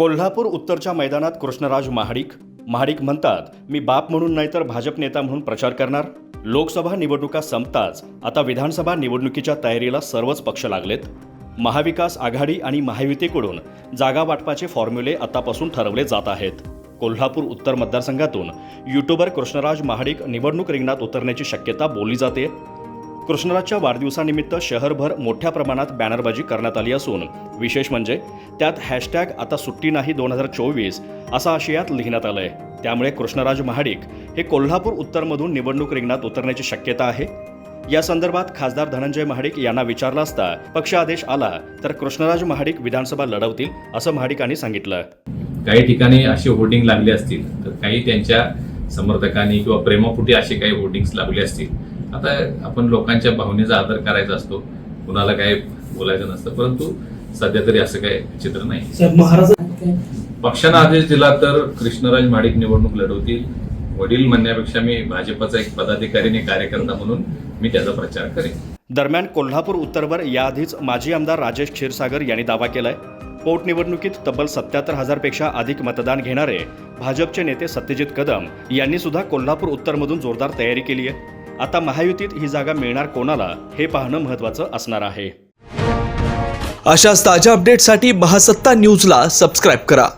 कोल्हापूर उत्तरच्या मैदानात कृष्णराज महाडिक. महाडिक म्हणतात मी बाप म्हणून नाही तर भाजप नेता म्हणून प्रचार करणार. लोकसभा निवडणुका संपताच आता विधानसभा निवडणुकीच्या तयारीला सर्वच पक्ष लागलेत. महाविकास आघाडी आणि महायुतीकडून जागा वाटपाचे फॉर्म्युले आतापासून ठरवले जात आहेत. कोल्हापूर उत्तर मतदारसंघातून युट्यूबर कृष्णराज महाडिक निवडणूक रिंगणात उतरण्याची शक्यता बोलली जाते. कृष्णराजच्या वाढदिवसानिमित्त शहरभर मोठ्या प्रमाणात बॅनरबाजी करण्यात आली असून विशेष म्हणजे त्यात हॅशटॅग आता सुट्टी नाही दोन हजार चोवीस असा आशयात लिहिण्यात आलंय. त्यामुळे कृष्णराज महाडिक हे कोल्हापूर उत्तरमधून निवडणूक रिंगणात उतरण्याची शक्यता आहे? या संदर्भात खासदार धनंजय महाडिक यांना विचारला असता पक्ष आदेश आला तर कृष्णराज महाडिक विधानसभा लढवतील असं महाडिकांनी सांगितलं. काही ठिकाणी असे होर्डिंग लागले असतील तर काही त्यांच्या समर्थकांनी किंवा प्रेमापुटी असे काही होर्डिंग्स लावले असतील. आता आपण लोकांच्या भावनेचा आदर करायचा असतो. कुणाला काय बोलायचं नसतं. परंतु सध्या तरी असं काही चित्र नाही. पक्षानं आदेश दिला तर कृष्णराज महाडिक निवडणूक लढवतील. वडील म्हणण्यापेक्षा मी भाजपचा एक पदाधिकारी आणि कार्यकर्ता म्हणून मी त्याचा प्रचार करेन. दरम्यान कोल्हापूर उत्तरवर याआधीच माजी आमदार राजेश क्षीरसागर यांनी दावा केलाय. पोटनिवडणुकीत तब्बल सत्याहत्तर हजारपेक्षा अधिक मतदान घेणारे भाजपचे नेते सत्यजित कदम यांनी सुद्धा कोल्हापूर उत्तरमधून जोरदार तयारी केली आहे आता महायुतीत ही जागा मिळणार कोणाला हे पाहणं महत्त्वाचं असणार आहे. अशाच ताज्या अपडेटसाठी महासत्ता न्यूजला सबस्क्राईब करा.